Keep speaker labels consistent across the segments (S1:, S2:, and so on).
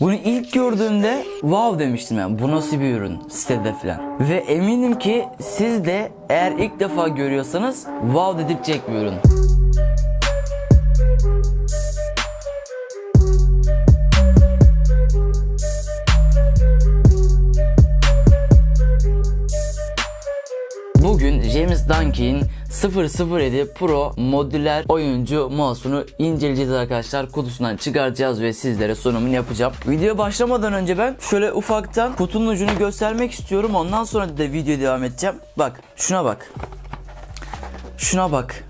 S1: Bunu ilk gördüğümde wow demiştim yani bu nasıl bir ürün sitede falan. Ve eminim ki siz de eğer ilk defa görüyorsanız wow dedirtecek bir ürün. Bugün James Dunkey'in 007 Pro modüler oyuncu mouse'unu inceleyeceğiz arkadaşlar. Kutusundan çıkaracağız ve sizlere sunumunu yapacağım. Video başlamadan önce ben şöyle ufaktan kutunun ucunu göstermek istiyorum. Ondan sonra da video devam edeceğim. Bak şuna bak. Şuna bak.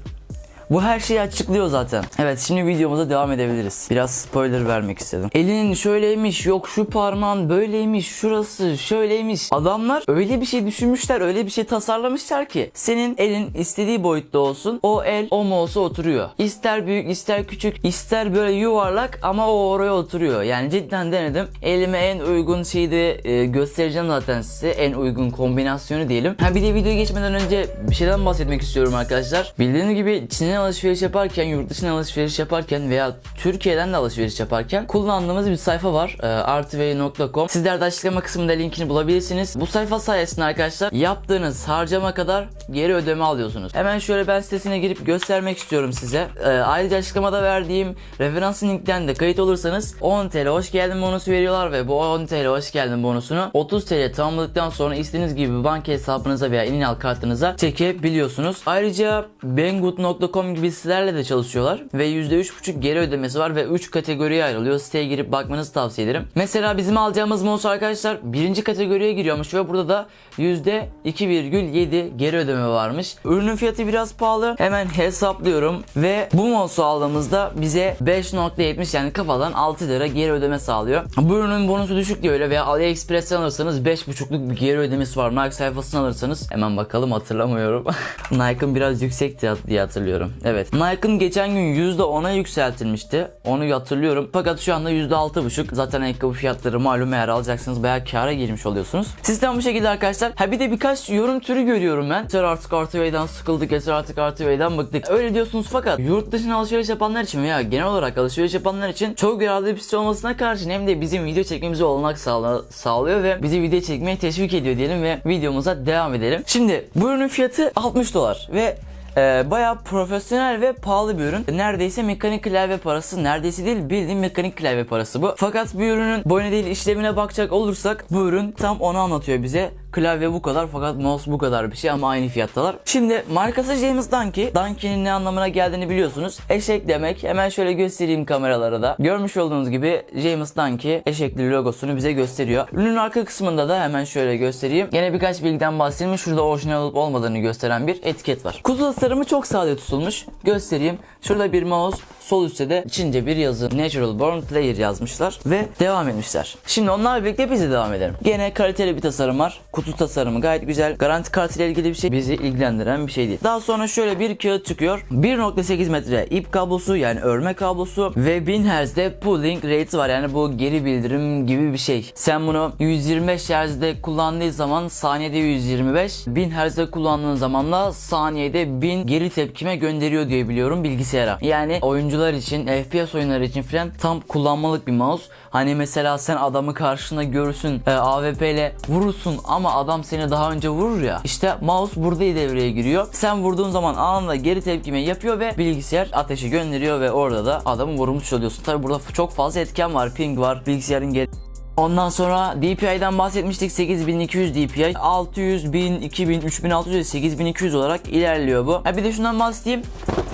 S1: Bu her şeyi açıklıyor zaten. Evet şimdi videomuza devam edebiliriz. Biraz spoiler vermek istedim. Elinin şöyleymiş, yok şu parmağın böyleymiş, şurası şöyleymiş. Adamlar öyle bir şey düşünmüşler, öyle bir şey tasarlamışlar ki senin elin istediği boyutta olsun. O el o mouse'a oturuyor. İster büyük, ister küçük, ister böyle yuvarlak ama o oraya oturuyor. Yani cidden denedim. Elime en uygun şeyi de e, göstereceğim zaten size. En uygun kombinasyonu diyelim. Ha bir de videoya geçmeden önce bir şeyden bahsetmek istiyorum arkadaşlar. Bildiğiniz gibi Çin'den alışveriş yaparken, yurt dışından alışveriş yaparken veya Türkiye'den de alışveriş yaparken kullandığımız bir sayfa var. E, artvey.com. Sizler de açıklama kısmında linkini bulabilirsiniz. Bu sayfa sayesinde arkadaşlar yaptığınız harcama kadar geri ödeme alıyorsunuz. Hemen şöyle ben sitesine girip göstermek istiyorum size. E, ayrıca açıklamada verdiğim referans linkten de kayıt olursanız 10 TL hoş geldin bonusu veriyorlar ve bu 10 TL hoş geldin bonusunu 30 TL tamamladıktan sonra istediğiniz gibi banka hesabınıza veya inal kartınıza çekebiliyorsunuz. Ayrıca Banggood.com gibi sitelerle de çalışıyorlar ve %3.5 geri ödemesi var ve 3 kategoriye ayrılıyor. Siteye girip bakmanızı tavsiye ederim. Mesela bizim alacağımız mouse arkadaşlar birinci kategoriye giriyormuş ve burada da %2,7 geri ödeme varmış. Ürünün fiyatı biraz pahalı. Hemen hesaplıyorum ve bu mouse'u aldığımızda bize 5.70 yani kafadan 6 lira geri ödeme sağlıyor. Bu ürünün bonusu düşük diye öyle veya AliExpress'ten alırsanız 5.5'luk bir geri ödemesi var. Nike sayfasından alırsanız hemen bakalım hatırlamıyorum. Nike'ın biraz yüksekti diye hatırlıyorum. Evet. Nike'ın geçen gün %10'a yükseltilmişti. Onu hatırlıyorum. Fakat şu anda %6.5. Zaten ayakkabı fiyatları malum eğer alacaksınız bayağı kâra girmiş oluyorsunuz. Sistem bu şekilde arkadaşlar. Ha bir de birkaç yorum türü görüyorum ben. Yeter artık RTV'den sıkıldık. Yeter artık RTV'den bıktık. Öyle diyorsunuz fakat yurt dışına alışveriş yapanlar için veya genel olarak alışveriş yapanlar için çok yararlı bir site olmasına karşın hem de bizim video çekmemize olanak sağla- sağlıyor ve bizi video çekmeye teşvik ediyor diyelim ve videomuza devam edelim. Şimdi bu ürünün fiyatı 60 dolar ve ee, bayağı profesyonel ve pahalı bir ürün. Neredeyse mekanik klavye parası. Neredeyse değil bildiğin mekanik klavye parası bu. Fakat bu ürünün boyuna değil işlemine bakacak olursak bu ürün tam onu anlatıyor bize. Klavye bu kadar fakat mouse bu kadar bir şey ama aynı fiyattalar. Şimdi markası James Dunkey. Dunkey'nin ne anlamına geldiğini biliyorsunuz. Eşek demek. Hemen şöyle göstereyim kameralara da. Görmüş olduğunuz gibi James Dunkey eşekli logosunu bize gösteriyor. Ürünün arka kısmında da hemen şöyle göstereyim. Gene birkaç bilgiden bahsedeyim. Şurada orijinal olup olmadığını gösteren bir etiket var. Kutu tasarımı çok sade tutulmuş. Göstereyim. Şurada bir mouse, sol üstte de Çince bir yazı Natural Born Player yazmışlar ve devam etmişler. Şimdi onlarla birlikte biz de devam edelim. Gene kaliteli bir tasarım var. Kutu tasarımı gayet güzel. Garanti kartıyla ilgili bir şey bizi ilgilendiren bir şey değil. Daha sonra şöyle bir kağıt çıkıyor. 1.8 metre ip kablosu yani örme kablosu ve 1000 Hz'de pulling rate var. Yani bu geri bildirim gibi bir şey. Sen bunu 125 Hz'de kullandığı zaman saniyede 125, 1000 Hz'de kullandığın zaman da saniyede 1000 geri tepkime gönderiyor diye biliyorum bilgisayara. Yani oyuncular için, FPS oyunları için falan tam kullanmalık bir mouse. Hani mesela sen adamı karşına görürsün, e, AWP ile vurursun ama adam seni daha önce vurur ya. İşte mouse burada devreye giriyor. Sen vurduğun zaman anında geri tepkime yapıyor ve bilgisayar ateşi gönderiyor ve orada da adamı vurmuş oluyorsun. Tabi burada çok fazla etken var. Ping var, bilgisayarın geri Ondan sonra DPI'den bahsetmiştik 8200 DPI 600, 1000, 2000, 3600, 8200 olarak ilerliyor bu. Ha bir de şundan bahsedeyim.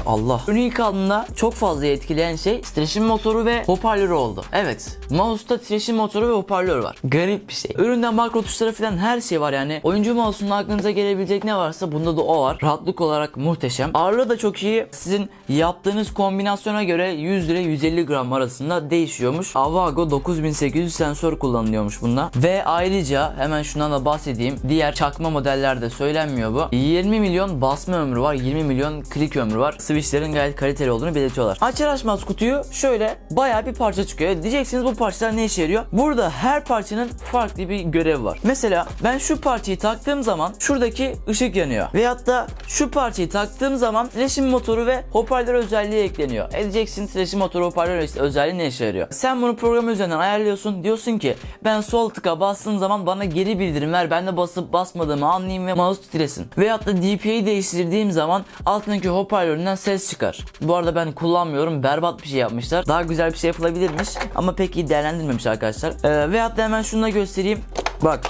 S1: Allah. Ürünü ilk aldığımda çok fazla etkileyen şey titreşim motoru ve hoparlörü oldu. Evet. Mouse'da titreşim motoru ve hoparlör var. Garip bir şey. Üründe makro tuşları falan her şey var yani. Oyuncu mouse'un aklınıza gelebilecek ne varsa bunda da o var. Rahatlık olarak muhteşem. Ağırlığı da çok iyi. Sizin yaptığınız kombinasyona göre 100 ile 150 gram arasında değişiyormuş. Avago 9800 sensör kullanılıyormuş bunda. Ve ayrıca hemen şundan da bahsedeyim. Diğer çakma modellerde söylenmiyor bu. 20 milyon basma ömrü var. 20 milyon klik ömrü var. Switchlerin gayet kaliteli olduğunu belirtiyorlar. Açar açmaz kutuyu şöyle bayağı bir parça çıkıyor. Diyeceksiniz bu parçalar ne işe yarıyor? Burada her parçanın farklı bir görevi var. Mesela ben şu parçayı taktığım zaman şuradaki ışık yanıyor. Veyahut da şu parçayı taktığım zaman titreşim motoru ve hoparlör özelliği ekleniyor. E diyeceksin titreşim motoru hoparlör özelliği ne işe yarıyor? Sen bunu program üzerinden ayarlıyorsun. Diyorsun ki ben sol tıka bastığım zaman bana geri bildirim ver. Ben de basıp basmadığımı anlayayım ve mouse titresin. Veyahut da DPI'yi değiştirdiğim zaman altındaki hoparlöründen ses çıkar. Bu arada ben kullanmıyorum. Berbat bir şey yapmışlar. Daha güzel bir şey yapılabilirmiş ama pek iyi değerlendirmemiş arkadaşlar. Ee, veyahut da hemen şunu da göstereyim. Bak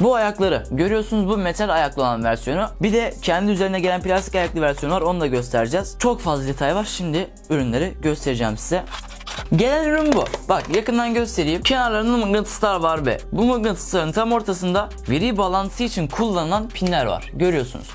S1: bu ayakları görüyorsunuz bu metal ayaklı olan versiyonu. Bir de kendi üzerine gelen plastik ayaklı versiyonu var onu da göstereceğiz. Çok fazla detay var. Şimdi ürünleri göstereceğim size. Gelen ürün bu. Bak yakından göstereyim. Kenarlarında mıknatıslar var ve bu mıknatısların tam ortasında veri bağlantısı için kullanılan pinler var. Görüyorsunuz.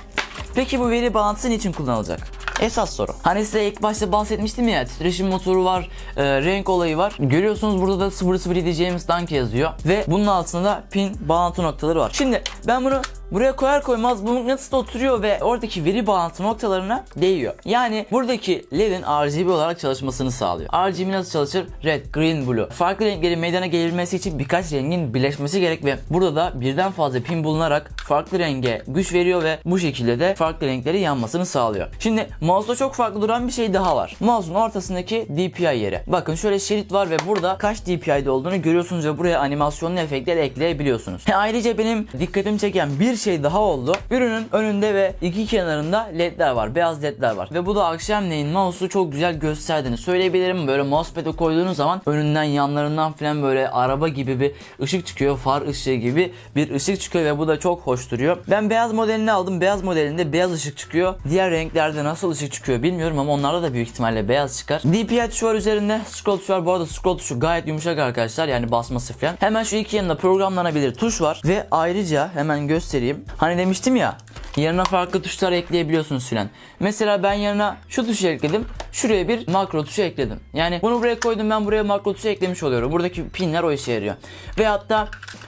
S1: Peki bu veri bağlantısı niçin kullanılacak? Esas soru. Hani size ilk başta bahsetmiştim ya titreşim motoru var, e, renk olayı var. Görüyorsunuz burada da 007 James Dunk yazıyor. Ve bunun altında pin bağlantı noktaları var. Şimdi ben bunu buraya koyar koymaz bu mıknatıs oturuyor ve oradaki veri bağlantı noktalarına değiyor. Yani buradaki LED'in RGB olarak çalışmasını sağlıyor. RGB nasıl çalışır? Red, green, blue. Farklı renklerin meydana gelebilmesi için birkaç rengin birleşmesi gerek ve burada da birden fazla pin bulunarak farklı renge güç veriyor ve bu şekilde de farklı renkleri yanmasını sağlıyor. Şimdi mouse'da çok farklı duran bir şey daha var. Mouse'un ortasındaki DPI yeri. Bakın şöyle şerit var ve burada kaç DPI'de olduğunu görüyorsunuz ve buraya animasyonlu efektler ekleyebiliyorsunuz. Ve ayrıca benim dikkatimi çeken bir şey daha oldu. Ürünün önünde ve iki kenarında ledler var. Beyaz ledler var. Ve bu da akşamleyin mouse'u çok güzel gösterdiğini söyleyebilirim. Böyle mousepad'e koyduğunuz zaman önünden yanlarından falan böyle araba gibi bir ışık çıkıyor. Far ışığı gibi bir ışık çıkıyor ve bu da çok hoş duruyor. Ben beyaz modelini aldım. Beyaz modelinde beyaz ışık çıkıyor. Diğer renklerde nasıl ışık çıkıyor bilmiyorum ama onlarda da büyük ihtimalle beyaz çıkar. DPI tuşu var üzerinde. Scroll tuşu var. Bu arada scroll tuşu gayet yumuşak arkadaşlar. Yani basması falan. Hemen şu iki yanında programlanabilir tuş var. Ve ayrıca hemen göstereyim. Hani demiştim ya Yanına farklı tuşlar ekleyebiliyorsunuz filan. Mesela ben yanına şu tuşu ekledim. Şuraya bir makro tuşu ekledim. Yani bunu buraya koydum ben buraya makro tuşu eklemiş oluyorum. Buradaki pinler o işe yarıyor. Ve hatta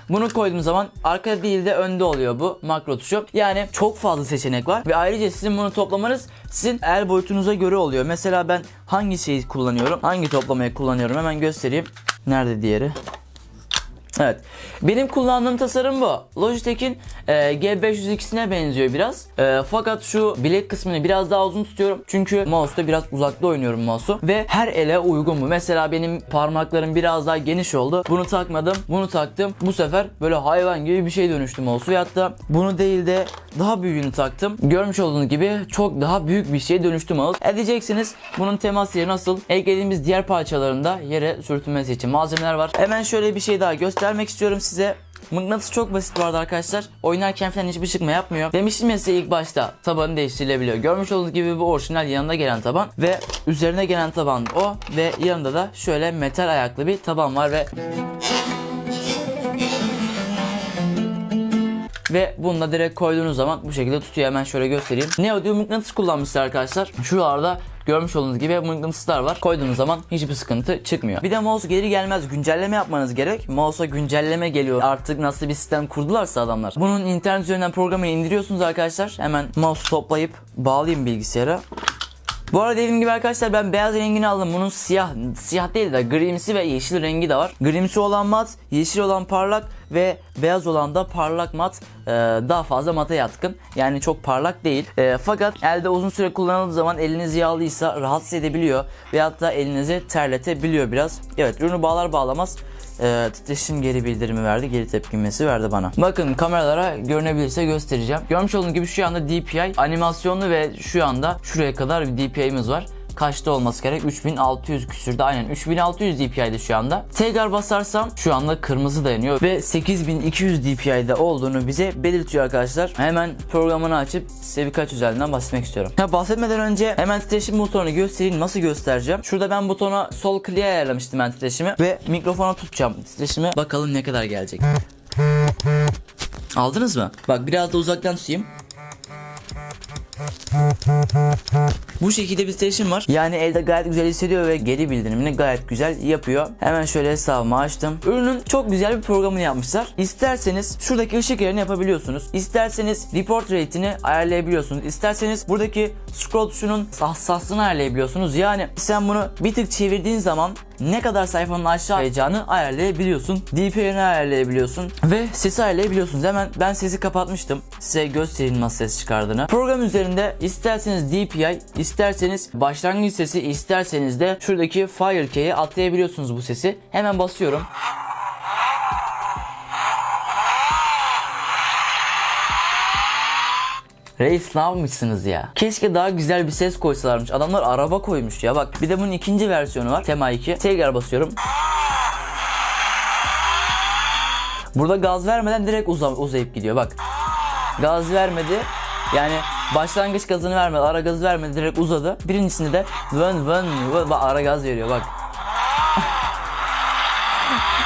S1: bunu koyduğum zaman arka değil de önde oluyor bu makro tuşu. Yani çok fazla seçenek var. Ve ayrıca sizin bunu toplamanız sizin el boyutunuza göre oluyor. Mesela ben hangi şeyi kullanıyorum? Hangi toplamayı kullanıyorum? Hemen göstereyim. Nerede diğeri? Evet. Benim kullandığım tasarım bu. Logitech'in e, G502'sine benziyor biraz. E, fakat şu bilek kısmını biraz daha uzun tutuyorum. Çünkü mouse'da biraz uzakta oynuyorum mouse'u. Ve her ele uygun bu. Mesela benim parmaklarım biraz daha geniş oldu. Bunu takmadım. Bunu taktım. Bu sefer böyle hayvan gibi bir şey dönüştü mouse. Ve hatta bunu değil de daha büyüğünü taktım. Görmüş olduğunuz gibi çok daha büyük bir şeye dönüştü mouse. E diyeceksiniz bunun temas yeri nasıl? Eklediğimiz diğer parçalarında yere sürtünmesi için malzemeler var. Hemen şöyle bir şey daha göstermek istiyorum size. Mıknatıs çok basit bu arada arkadaşlar. Oynarken falan hiçbir çıkma yapmıyor. Demiştim ya size ilk başta tabanı değiştirilebiliyor. Görmüş olduğunuz gibi bu orijinal yanında gelen taban ve üzerine gelen taban o ve yanında da şöyle metal ayaklı bir taban var ve Ve bunu da direkt koyduğunuz zaman bu şekilde tutuyor. Hemen şöyle göstereyim. Ne ödüyor mıknatıs kullanmışlar arkadaşlar. Şuralarda görmüş olduğunuz gibi mıknatıslar var. Koyduğunuz zaman hiçbir sıkıntı çıkmıyor. Bir de mouse geri gelmez güncelleme yapmanız gerek. Mouse'a güncelleme geliyor. Artık nasıl bir sistem kurdularsa adamlar. Bunun internet üzerinden programı indiriyorsunuz arkadaşlar. Hemen mouse toplayıp bağlayayım bilgisayara. Bu arada dediğim gibi arkadaşlar ben beyaz rengini aldım. Bunun siyah, siyah değil de grimsi ve yeşil rengi de var. Grimsi olan mat, yeşil olan parlak ve beyaz olan da parlak mat e, daha fazla mata yatkın. Yani çok parlak değil. E, fakat elde uzun süre kullanıldığı zaman eliniz yağlıysa rahatsız edebiliyor. Veyahut da elinizi terletebiliyor biraz. Evet ürünü bağlar bağlamaz e, titreşim geri bildirimi verdi. Geri tepkimesi verdi bana. Bakın kameralara görünebilirse göstereceğim. Görmüş olduğunuz gibi şu anda DPI animasyonlu ve şu anda şuraya kadar bir DPI'miz var kaçta olması gerek? 3600 küsürde aynen 3600 DPI'de şu anda. Tekrar basarsam şu anda kırmızı dayanıyor ve 8200 DPI'de olduğunu bize belirtiyor arkadaşlar. Hemen programını açıp size birkaç özelliğinden bahsetmek istiyorum. Ha, bahsetmeden önce hemen titreşim butonunu göstereyim. Nasıl göstereceğim? Şurada ben butona sol kliğe ayarlamıştım ben titreşimi ve mikrofona tutacağım titreşimi. Bakalım ne kadar gelecek. Aldınız mı? Bak biraz da uzaktan tutayım. Bu şekilde bir titreşim var. Yani elde gayet güzel hissediyor ve geri bildirimini gayet güzel yapıyor. Hemen şöyle hesabımı açtım. Ürünün çok güzel bir programını yapmışlar. İsterseniz şuradaki ışık ayarını yapabiliyorsunuz. İsterseniz report rate'ini ayarlayabiliyorsunuz. İsterseniz buradaki scroll tuşunun hassaslığını ayarlayabiliyorsunuz. Yani sen bunu bir tık çevirdiğin zaman ne kadar sayfanın aşağı kayacağını ayarlayabiliyorsun. DPI'ni ayarlayabiliyorsun ve sesi ayarlayabiliyorsunuz. Hemen ben sesi kapatmıştım. Size göstereyim nasıl ses çıkardığını. Program üzerinde isterseniz DPI, isterseniz başlangıç sesi, isterseniz de şuradaki Fire Key'e atlayabiliyorsunuz bu sesi. Hemen basıyorum. Reis ne yapmışsınız ya? Keşke daha güzel bir ses koysalarmış. Adamlar araba koymuş ya. Bak bir de bunun ikinci versiyonu var. Tema 2. Tekrar basıyorum. Burada gaz vermeden direkt uza- uzayıp gidiyor bak. Gaz vermedi. Yani başlangıç gazını vermedi, ara gazı vermedi direkt uzadı. Birincisinde de vın vın vın bak ara gaz veriyor bak.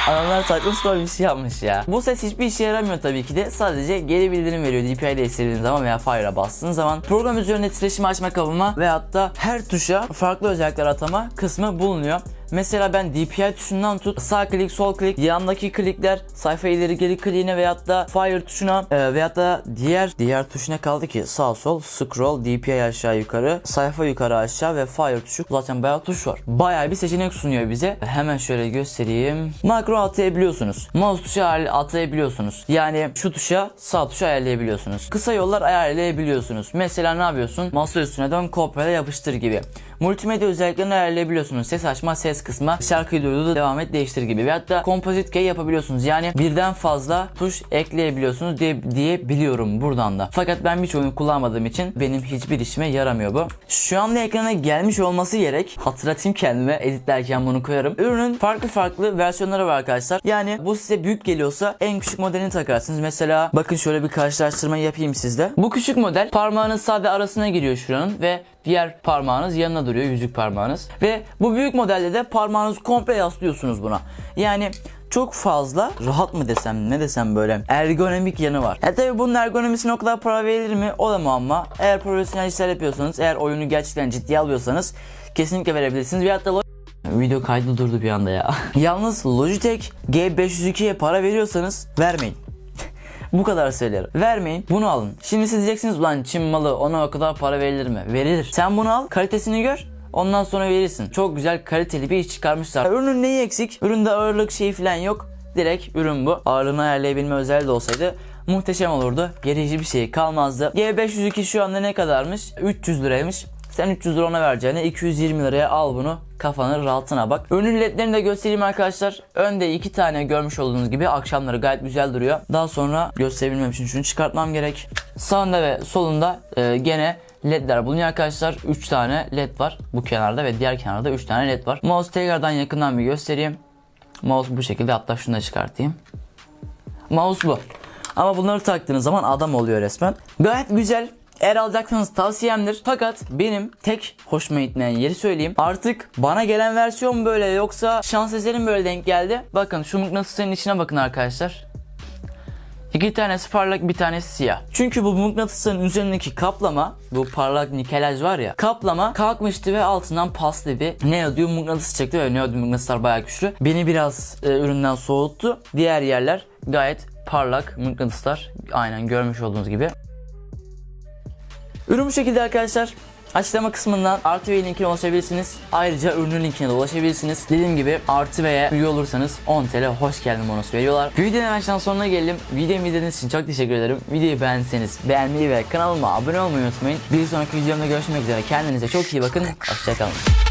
S1: Adamlar saçma sapan bir şey yapmış ya. Bu ses hiçbir işe yaramıyor tabii ki de. Sadece geri bildirim veriyor DPI ile istediğiniz zaman veya Fire'a bastığınız zaman. Program üzerinde titreşim açma kapama ve hatta her tuşa farklı özellikler atama kısmı bulunuyor. Mesela ben DPI tuşundan tut sağ klik sol klik yandaki klikler sayfa ileri geri kliğine veyahut da fire tuşuna e, veyahut da diğer diğer tuşuna kaldı ki sağ sol scroll DPI aşağı yukarı sayfa yukarı aşağı ve fire tuşu zaten bayağı tuş var. Bayağı bir seçenek sunuyor bize. Hemen şöyle göstereyim. Makro atayabiliyorsunuz. Mouse tuşu atayabiliyorsunuz. Yani şu tuşa sağ tuşa ayarlayabiliyorsunuz. Kısa yollar ayarlayabiliyorsunuz. Mesela ne yapıyorsun? Masa üstüne dön kopyala yapıştır gibi. Multimedya özelliklerini ayarlayabiliyorsunuz. Ses açma, ses kısma, şarkıyı duyduğu devam et, değiştir gibi. Ve hatta composite key yapabiliyorsunuz. Yani birden fazla tuş ekleyebiliyorsunuz diye, diye biliyorum buradan da. Fakat ben birçoğunu kullanmadığım için benim hiçbir işime yaramıyor bu. Şu anda ekrana gelmiş olması gerek. Hatırlatayım kendime editlerken bunu koyarım. Ürünün farklı farklı versiyonları var arkadaşlar. Yani bu size büyük geliyorsa en küçük modelini takarsınız. Mesela bakın şöyle bir karşılaştırma yapayım sizde. Bu küçük model parmağınız sade arasına giriyor şuranın ve diğer parmağınız yanına duruyor yüzük parmağınız. Ve bu büyük modelde de parmağınızı komple yaslıyorsunuz buna. Yani çok fazla rahat mı desem ne desem böyle ergonomik yanı var. E tabi bunun ergonomisine o kadar para verilir mi? O da muamma. Eğer profesyonel işler yapıyorsanız, eğer oyunu gerçekten ciddiye alıyorsanız kesinlikle verebilirsiniz. Veyahut da Video kaydı durdu bir anda ya. Yalnız Logitech G502'ye para veriyorsanız vermeyin. Bu kadar söylerim. Vermeyin bunu alın. Şimdi siz diyeceksiniz ulan Çin malı ona o kadar para verilir mi? Verilir. Sen bunu al kalitesini gör. Ondan sonra verirsin. Çok güzel kaliteli bir iş çıkarmışlar. Ürünün neyi eksik? Üründe ağırlık şeyi falan yok. Direkt ürün bu. Ağırlığını ayarlayabilme özelliği de olsaydı muhteşem olurdu. Gerici bir şey kalmazdı. G502 şu anda ne kadarmış? 300 liraymış. Sen 300 lira ona vereceğine 220 liraya al bunu kafanı rahatına bak. Önün ledlerini de göstereyim arkadaşlar. Önde iki tane görmüş olduğunuz gibi akşamları gayet güzel duruyor. Daha sonra gösterebilmem için şunu çıkartmam gerek. Sağında ve solunda e, gene ledler bulunuyor arkadaşlar. 3 tane led var bu kenarda ve diğer kenarda 3 tane led var. Mouse tekrardan yakından bir göstereyim. Mouse bu şekilde hatta şunu da çıkartayım. Mouse bu. Ama bunları taktığınız zaman adam oluyor resmen. Gayet güzel. Eğer alacaksanız tavsiyemdir. Fakat benim tek hoşuma gitmeyen yeri söyleyeyim. Artık bana gelen versiyon böyle yoksa şans eserim böyle denk geldi. Bakın şu mıknatısların içine bakın arkadaşlar. İki tanesi parlak bir tanesi siyah. Çünkü bu mıknatısın üzerindeki kaplama bu parlak nikelaj var ya kaplama kalkmıştı ve altından paslı bir neodyum mıknatıs çekti ve neodyum mıknatıslar bayağı güçlü. Beni biraz e, üründen soğuttu. Diğer yerler gayet parlak mıknatıslar. Aynen görmüş olduğunuz gibi. Ürün bu şekilde arkadaşlar. Açıklama kısmından artı ve linkine ulaşabilirsiniz. Ayrıca ürünün linkine de ulaşabilirsiniz. Dediğim gibi artı veya üye olursanız 10 TL hoş geldin bonusu veriyorlar. Videonun baştan sonuna geldim. Videomu izlediğiniz için çok teşekkür ederim. Videoyu beğendiyseniz beğenmeyi ve kanalıma abone olmayı unutmayın. Bir sonraki videomda görüşmek üzere. Kendinize çok iyi bakın. Hoşçakalın.